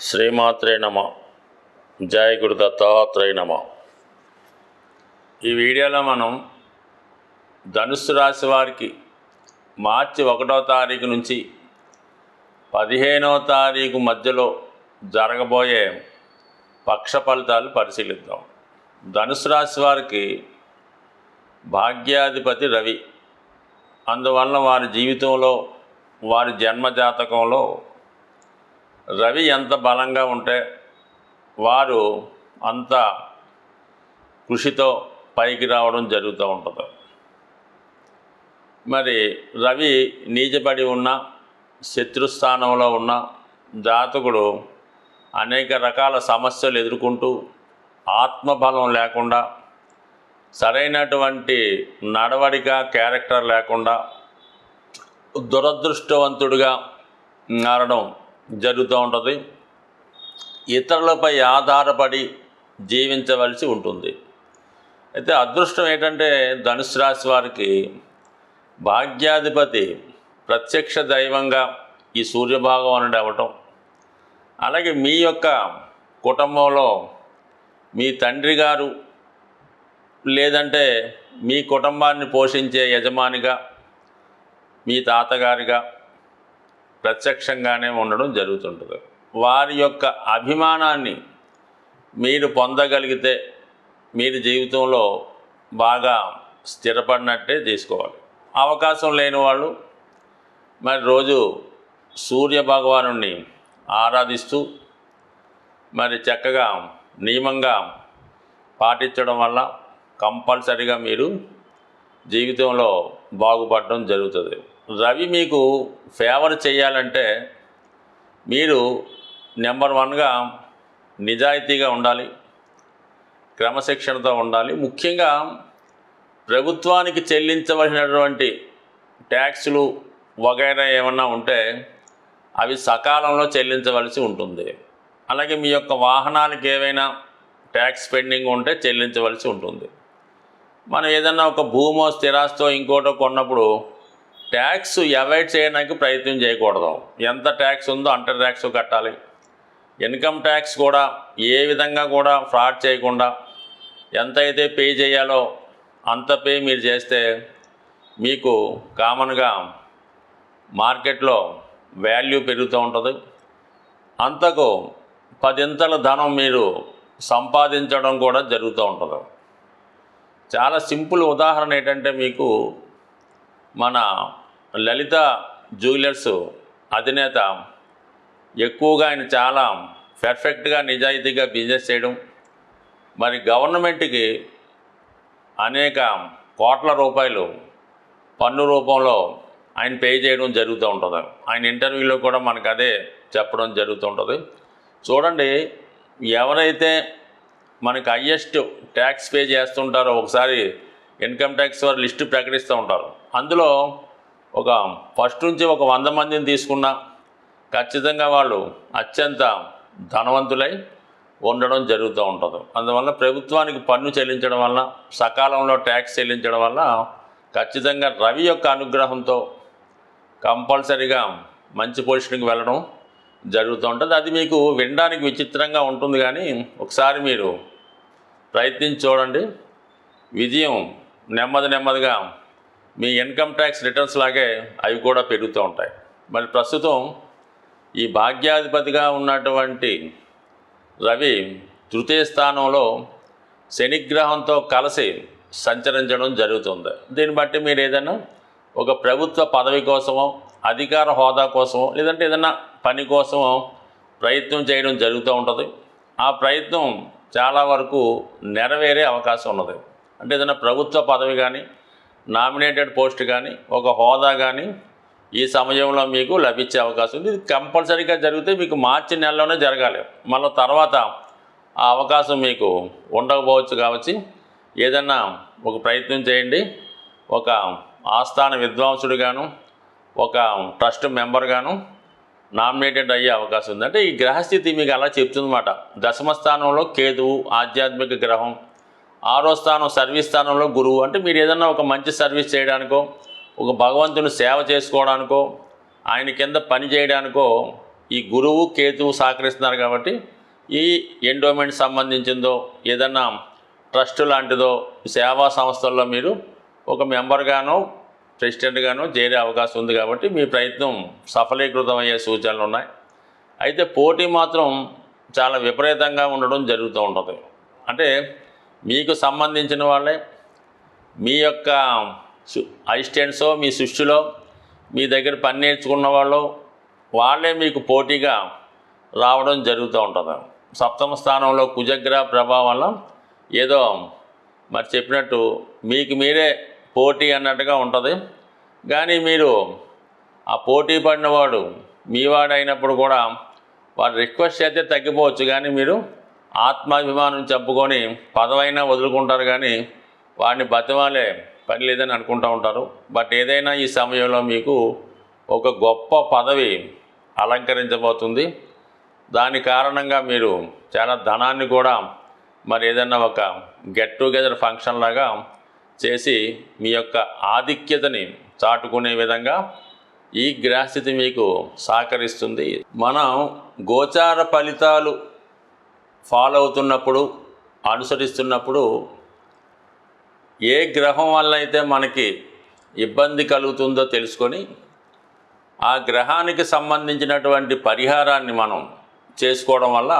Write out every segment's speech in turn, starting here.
శ్రీమాత్రే నమ. జయ గురు దత్తాత్రేయ నమ. ఈ వీడియోలో మనం ధనుస్సు రాశి వారికి మార్చి ఒకటో తారీఖు నుంచి పదిహేనవ తారీఖు మధ్యలో జరగబోయే పక్ష ఫలితాలు పరిశీలిద్దాం. ధనుసు రాశి వారికి భాగ్యాధిపతి రవి. అందువలన వారి జీవితంలో వారి జన్మ జాతకంలో రవి ఎంత బలంగా ఉంటే వారు అంత కృషితో పైకి రావడం జరుగుతూ ఉంటుంది. మరి రవి నీచబడి ఉన్న శత్రుస్థానంలో ఉన్న జాతకుడు అనేక రకాల సమస్యలు ఎదుర్కొంటూ ఆత్మబలం లేకుండా సరైనటువంటి నడవడిక క్యారెక్టర్ లేకుండా దురదృష్టవంతుడిగా మారడం జరుగుతూ ఉంటుంది. ఇతరులపై ఆధారపడి జీవించవలసి ఉంటుంది. అయితే అదృష్టం ఏంటంటే ధనుసు రాశి వారికి భాగ్యాధిపతి ప్రత్యక్ష దైవంగా ఈ సూర్యభాగవానుడు అవ్వటం అలాగే మీ యొక్క కుటుంబంలో మీ తండ్రి గారు లేదంటే మీ కుటుంబాన్ని పోషించే యజమానిగా మీ తాతగారిగా ప్రత్యక్షంగానే ఉండడం జరుగుతుంటుంది. వారి యొక్క అభిమానాన్ని మీరు పొందగలిగితే మీరు జీవితంలో బాగా స్థిరపడినట్టే తీసుకోవాలి. అవకాశం లేని వాళ్ళు మరి రోజు సూర్య భగవాను ఆరాధిస్తూ మరి చక్కగా నియమంగా పాటించడం వల్ల కంపల్సరిగా మీరు జీవితంలో బాగుపడడం జరుగుతుంది. రవి మీకు ఫేవర్ చేయాలంటే మీరు నెంబర్ వన్గా నిజాయితీగా ఉండాలి క్రమశిక్షణతో ఉండాలి. ముఖ్యంగా ప్రభుత్వానికి చెల్లించవలసినటువంటి ట్యాక్సులు వగైరా ఏమన్నా ఉంటే అవి సకాలంలో చెల్లించవలసి ఉంటుంది. అలాగే మీ యొక్క వాహనానికి ఏవైనా ట్యాక్స్ పెండింగ్ ఉంటే చెల్లించవలసి ఉంటుంది. మనం ఏదన్నా ఒక భూమో స్థిరాస్తో ఇంకోటో కొన్నప్పుడు ట్యాక్స్ అవాయిడ్ చేయడానికి ప్రయత్నం చేయకూడదు. ఎంత ట్యాక్స్ ఉందో అంత ట్యాక్స్ కట్టాలి. ఇన్కమ్ ట్యాక్స్ కూడా ఏ విధంగా కూడా ఫ్రాడ్ చేయకుండా ఎంత అయితే పే చేయాలో అంత పే మీరు చేస్తే మీకు కామన్గా మార్కెట్లో వాల్యూ పెరుగుతూ ఉంటుంది. అంతకు పదింతల ధనం మీరు సంపాదించడం కూడా జరుగుతూ ఉంటుంది. చాలా సింపుల్ ఉదాహరణ ఏంటంటే మీకు మన లలిత జ్యువెలర్స్ అధినేత ఎక్కువగా ఆయన చాలా పెర్ఫెక్ట్గా నిజాయితీగా బిజినెస్ చేయడం. మరి గవర్నమెంట్కి అనేక కోట్ల రూపాయలు పన్ను రూపంలో ఆయన పే చేయడం జరుగుతూ ఉంటుంది. ఆయన ఇంటర్వ్యూలో కూడా మనకు అదే చెప్పడం జరుగుతూ ఉంటుంది. చూడండి ఎవరైతే మనకి హయ్యెస్ట్ ట్యాక్స్ పే చేస్తుంటారో ఒకసారి ఇన్కమ్ ట్యాక్స్ వారు లిస్టు ప్రకటిస్తూ ఉంటారు. అందులో ఒక ఫస్ట్ నుంచి ఒక వంద మందిని తీసుకున్నా ఖచ్చితంగా వాళ్ళు అత్యంత ధనవంతులై ఉండడం జరుగుతూ ఉంటుంది. అందువల్ల ప్రభుత్వానికి పన్ను చెల్లించడం వల్ల సకాలంలో ట్యాక్స్ చెల్లించడం వల్ల ఖచ్చితంగా రవి యొక్క అనుగ్రహంతో కంపల్సరీగా మంచి పొజిషన్కి వెళ్ళడం జరుగుతూ ఉంటుంది. అది మీకు వినడానికి విచిత్రంగా ఉంటుంది కానీ ఒకసారి మీరు ప్రయత్నించి చూడండి. విజయం నెమ్మది నెమ్మదిగా మీ ఇన్కమ్ ట్యాక్స్ రిటర్న్స్ లాగే అవి కూడా పెరుగుతూ ఉంటాయి. మరి ప్రస్తుతం ఈ భాగ్యాధిపతిగా ఉన్నటువంటి రవి తృతీయ స్థానంలో శనిగ్రహంతో కలిసి సంచరించడం జరుగుతుంది. దీన్ని బట్టి మీరు ఏదైనా ఒక ప్రభుత్వ పదవి కోసమో అధికార హోదా కోసమో లేదంటే ఏదైనా పని కోసమో ప్రయత్నం చేయడం జరుగుతూ ఉంటుంది. ఆ ప్రయత్నం చాలా వరకు నెరవేరే అవకాశం ఉన్నది. అంటే ఏదైనా ప్రభుత్వ పదవి కానీ నామినేటెడ్ పోస్ట్ కానీ ఒక హోదా కానీ ఈ సమయంలో మీకు లభించే అవకాశం ఉంది. ఇది కంపల్సరీగా జరిగితే మీకు మార్చి నెలలోనే జరగాలి. మళ్ళీ తర్వాత ఆ అవకాశం మీకు ఉండకపోవచ్చు కావచ్చు ఏదన్నా ఒక ప్రయత్నం చేయండి. ఒక ఆస్థాన విద్వాంసుడుగాను ఒక ట్రస్ట్ మెంబర్గాను నామినేటెడ్ అయ్యే అవకాశం ఉంది. అంటే ఈ గ్రహస్థితి మీకు అలా చెప్తుందన్నమాట. దశమ స్థానంలో కేతువు ఆధ్యాత్మిక గ్రహం ఆరో స్థానం సర్వీస్ స్థానంలో గురువు. అంటే మీరు ఏదన్నా ఒక మంచి సర్వీస్ చేయడానికో ఒక భగవంతుని సేవ చేసుకోవడానికో ఆయన కింద పని చేయడానికో ఈ గురువు కేతువు సహకరిస్తున్నారు కాబట్టి ఈ ఎండోమెంట్ సంబంధించిందో ఏదన్నా ట్రస్ట్ లాంటిదో సేవా సంస్థల్లో మీరు ఒక మెంబర్గానో ప్రెసిడెంట్గానో చేరే అవకాశం ఉంది కాబట్టి మీ ప్రయత్నం సఫలీకృతం అయ్యే సూచనలు ఉన్నాయి. అయితే పోటీ మాత్రం చాలా విపరీతంగా ఉండడం జరుగుతూ ఉంటుంది. అంటే మీకు సంబంధించిన వాళ్ళే మీ యొక్క అసిస్టెంట్సో మీ శిష్యులో మీ దగ్గర పని నేర్చుకున్న వాళ్ళు వాళ్ళే మీకు పోటీగా రావడం జరుగుతూ ఉంటుంది. సప్తమ స్థానంలో కుజగ్రహ ప్రభావం వల్ల ఏదో మరి చెప్పినట్టు మీకు మీరే పోటీ అన్నట్టుగా ఉంటుంది. కానీ మీరు ఆ పోటీ పడినవాడు మీ అయినప్పుడు కూడా వాడు రిక్వెస్ట్ అయితే తగ్గిపోవచ్చు. కానీ మీరు ఆత్మాభిమానం చెప్పుకొని పదవైనా వదులుకుంటారు కానీ వాడిని బతిమాలే పని లేదని అనుకుంటూ ఉంటారు. బట్ ఏదైనా ఈ సమయంలో మీకు ఒక గొప్ప పదవి అలంకరించబోతుంది. దాని కారణంగా మీరు చాలా ధనాన్ని కూడా మరి ఏదైనా ఒక గెట్ టుగెదర్ ఫంక్షన్ లాగా చేసి మీ యొక్క ఆధిక్యతని చాటుకునే విధంగా ఈ గ్రహస్థితి మీకు సహకరిస్తుంది. మనం గోచార ఫలితాలు ఫాలో అవుతున్నప్పుడు అనుసరిస్తున్నప్పుడు ఏ గ్రహం వల్ల అయితే మనకి ఇబ్బంది కలుగుతుందో తెలుసుకొని ఆ గ్రహానికి సంబంధించినటువంటి పరిహారాన్ని మనం చేసుకోవడం వల్ల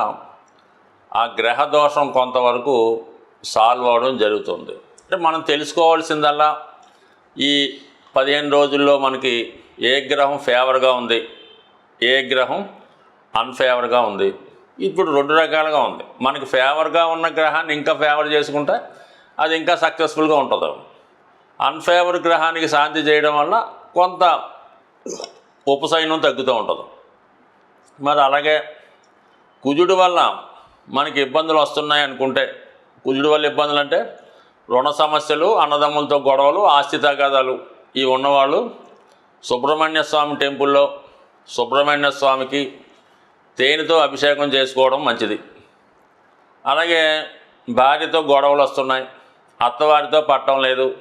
ఆ గ్రహ దోషం కొంతవరకు సాల్వ్ అవడం జరుగుతుంది. అంటే మనం తెలుసుకోవాల్సిందల్లా ఈ పదిహేను రోజుల్లో మనకి ఏ గ్రహం ఫేవర్గా ఉంది ఏ గ్రహం అన్ఫేవర్గా ఉంది. ఇప్పుడు రెండు రకాలుగా ఉంది. మనకి ఫేవర్గా ఉన్న గ్రహాన్ని ఇంకా ఫేవర్ చేసుకుంటే అది ఇంకా సక్సెస్ఫుల్గా ఉంటుంది. అన్ఫేవర్ గ్రహానికి శాంతి చేయడం వల్ల కొంత ఉపశయనం తగ్గుతూ ఉంటుంది. మరి అలాగే కుజుడు వల్ల మనకి ఇబ్బందులు వస్తున్నాయి అనుకుంటే కుజుడు వల్ల ఇబ్బందులు అంటే రుణ సమస్యలు అన్నదమ్ములతో గొడవలు ఆస్తి తగాదాలు ఇవి ఉన్నవాళ్ళు సుబ్రహ్మణ్య స్వామి టెంపుల్లో సుబ్రహ్మణ్య స్వామికి తేనెతో అభిషేకం చేసుకోవడం మంచిది. అలాగే భార్యతో గొడవలు వస్తున్నాయి. అత్తవారితో పట్టం లేదు.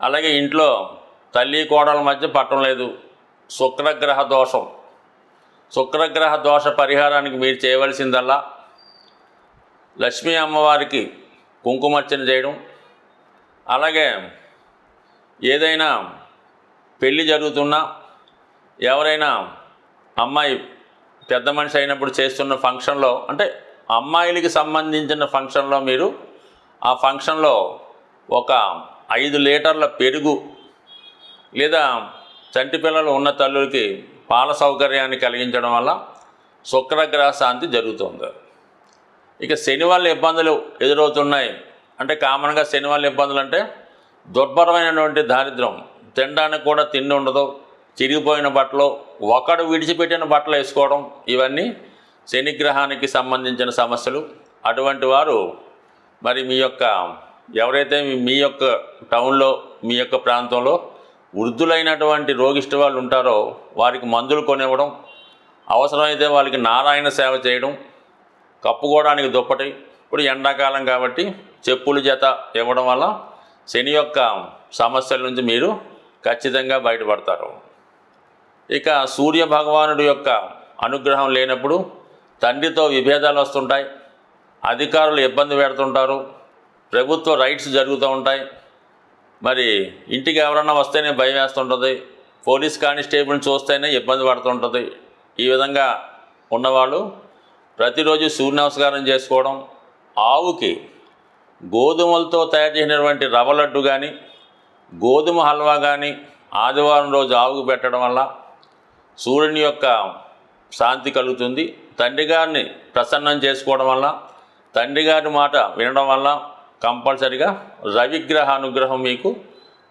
అలాగే ఇంట్లో తల్లి కోడల మధ్య పట్టం లేదు. శుక్రగ్రహ దోషం. శుక్రగ్రహ దోష పరిహారానికి మీరు చేయవలసిందల్లా లక్ష్మీ అమ్మవారికి కుంకుమర్చన చేయడం. అలాగే ఏదైనా పెళ్ళి జరుగుతున్నా ఎవరైనా అమ్మాయి పెద్ద మనిషి అయినప్పుడు చేస్తున్న ఫంక్షన్లో అంటే అమ్మాయిలకి సంబంధించిన ఫంక్షన్లో మీరు ఆ ఫంక్షన్లో ఒక ఐదు లీటర్ల పెరుగు లేదా చంటి పిల్లలు ఉన్న తల్లులకి పాల సౌకర్యాన్ని కలిగించడం వల్ల శుక్రగ్రహ శాంతి జరుగుతుంది. ఇక శని వల్ల ఇబ్బందులు ఎదురవుతున్నాయి. అంటే కామన్గా శని వల్ల ఇబ్బందులు అంటే దుర్భరమైనటువంటి దారిద్ర్యం. తినడానికి కూడా తిండి ఉండదు. చిరిగిపోయిన బట్టలు ఒకడు విడిచిపెట్టిన బట్టలు వేసుకోవడం ఇవన్నీ శనిగ్రహానికి సంబంధించిన సమస్యలు. అటువంటి వారు మరి మీ యొక్క ఎవరైతే మీ- యొక్క టౌన్లో మీ యొక్క ప్రాంతంలో వృద్ధులైనటువంటి రోగిష్ట వాళ్ళు ఉంటారో వారికి మందులు కొనివ్వడం అవసరమైతే వాళ్ళకి నారాయణ సేవ చేయడం కప్పుకోవడానికి దుప్పటి ఇప్పుడు ఎండాకాలం కాబట్టి చెప్పులు జత ఇవ్వడం వల్ల శని యొక్క సమస్యల నుంచి మీరు ఖచ్చితంగా బయటపడతారు. ఇక సూర్య భగవానుడి యొక్క అనుగ్రహం లేనప్పుడు తండ్రితో విభేదాలు వస్తుంటాయి అధికారులు ఇబ్బంది పెడుతుంటారు ప్రభుత్వ రైట్స్ జరుగుతూ ఉంటాయి. మరి ఇంటికి ఎవరన్నా వస్తేనే భయం వేస్తుంటుంది పోలీస్ కానిస్టేబుల్ని చూస్తేనే ఇబ్బంది పడుతుంటుంది. ఈ విధంగా ఉన్నవాళ్ళు ప్రతిరోజు సూర్య నమస్కారం చేసుకోవడం ఆవుకి గోధుమలతో తయారు చేసినటువంటి రవ్వ లడ్డు కానీ గోధుమ హల్వా కానీ ఆదివారం రోజు ఆవుకు పెట్టడం వల్ల సూర్యుని యొక్క శాంతి కలుగుతుంది. తండ్రి గారిని ప్రసన్నం చేసుకోవడం వల్ల తండ్రి గారి మాట వినడం వల్ల కంపల్సరిగా రవిగ్రహ అనుగ్రహం మీకు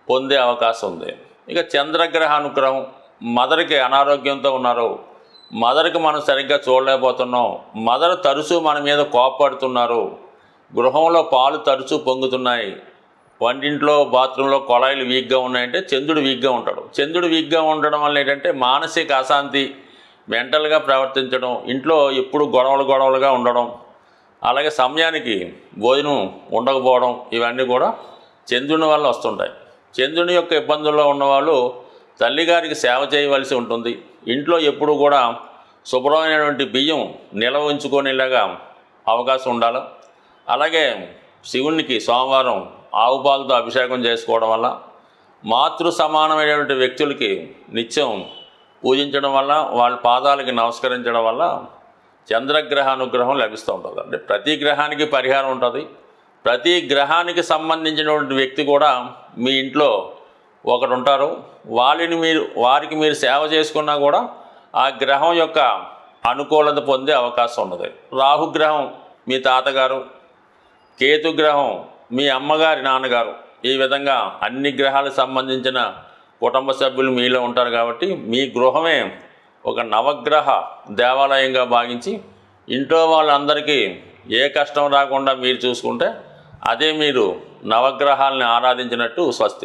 పొందే అవకాశం ఉంది. ఇక చంద్రగ్రహ అనుగ్రహం మదర్కి అనారోగ్యంతో ఉన్నారు. మదర్కి మనం సరిగ్గా చూడలేకపోతున్నాం. మదర్ తరచూ మన మీద కోపడుతున్నారు. గృహంలో పాలు తరచూ పొంగుతున్నాయి. వంటింట్లో బాత్రూంలో కొళాయిలు వీక్గా ఉన్నాయంటే చంద్రుడు వీక్గా ఉంటాడు. చంద్రుడు వీక్గా ఉండడం వల్ల ఏంటంటే మానసిక అశాంతి మెంటల్గా ప్రవర్తించడం ఇంట్లో ఎప్పుడు గొడవలు గొడవలుగా ఉండడం అలాగే సమయానికి భోజనం ఉండకపోవడం ఇవన్నీ కూడా చంద్రుని వల్ల వస్తుంటాయి. చంద్రుని యొక్క ఇబ్బందుల్లో ఉన్నవాళ్ళు తల్లిగారికి సేవ చేయవలసి ఉంటుంది. ఇంట్లో ఎప్పుడు కూడా శుభ్రమైనటువంటి బియ్యం నిల్వ ఉంచుకునేలాగా అవకాశం ఉండాలి. అలాగే శివునికి సోమవారం ఆవు పాలతో అభిషేకం చేసుకోవడం వల్ల మాతృ సమానమైనటువంటి వ్యక్తులకి నిత్యం పూజించడం వల్ల వాళ్ళ పాదాలకి నమస్కరించడం వల్ల చంద్రగ్రహ అనుగ్రహం లభిస్తూ ఉంటుంది. అంటే ప్రతి గ్రహానికి పరిహారం ఉంటుంది. ప్రతి గ్రహానికి సంబంధించినటువంటి వ్యక్తి కూడా మీ ఇంట్లో ఒకడు ఉంటారు. వాళ్ళని మీరు వారికి మీరు సేవ చేసుకున్నా కూడా ఆ గ్రహం యొక్క అనుకూలత పొందే అవకాశం ఉన్నది. రాహుగ్రహం మీ తాతగారు కేతుగ్రహం మీ అమ్మగారి నాన్నగారు. ఈ విధంగా అన్ని గ్రహాలకు సంబంధించిన కుటుంబ సభ్యులు మీలో ఉంటారు కాబట్టి మీ గృహమే ఒక నవగ్రహ దేవాలయంగా భావించి ఇంట్లో వాళ్ళందరికీ ఏ కష్టం రాకుండా మీరు చూసుకుంటే అదే మీరు నవగ్రహాలని ఆరాధించినట్టు స్వస్తి.